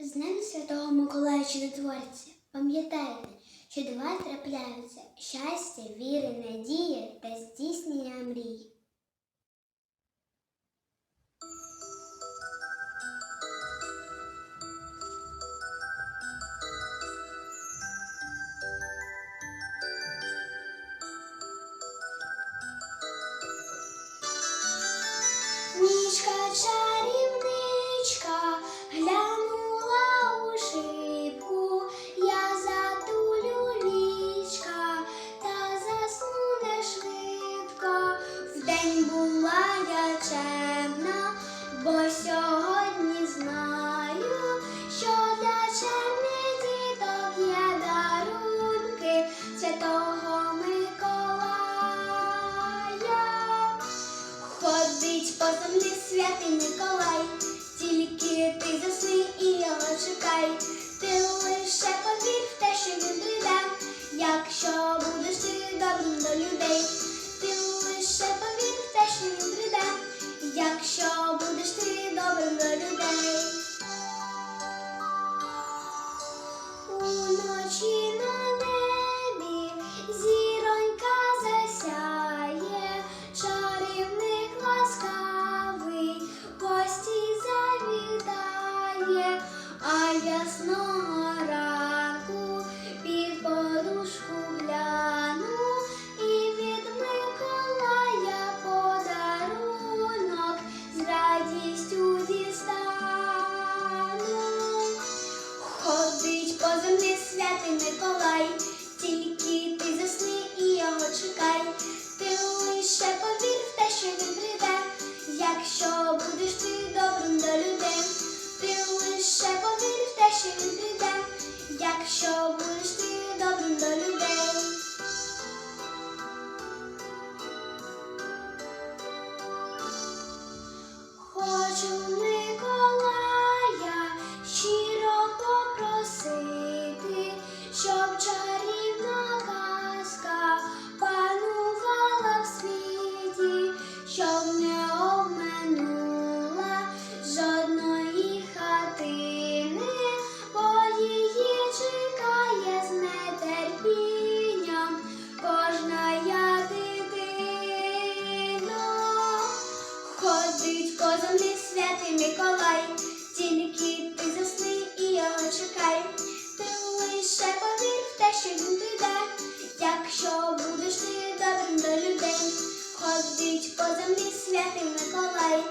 З ним Святого Миколая Чудотворця пам'ятайте, що дива трапляються щастя, віри, надія та здійснення мрій. Сьогодні знаю, що для чемних діток дарунки Святого Миколая. Ходить по землі святий Миколай, тільки ти засни і його чекай. Миколай, тільки ти засни і його чекай. Ти лише повір в те, що він прийде, якщо будеш ти добрим до людей. Ти лише повір в те, що він прийде, якщо будеш ти добрим до людей. Ходить по землі святий Миколай, тільки ти засни і його чекай. Ти лише повір в те, що він прийде, якщо будеш ти добрим до людей. Ходить по землі святий Миколай,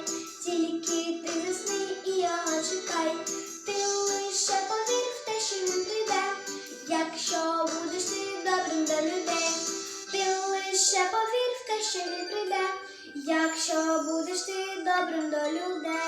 тільки ти засни добрим до людей.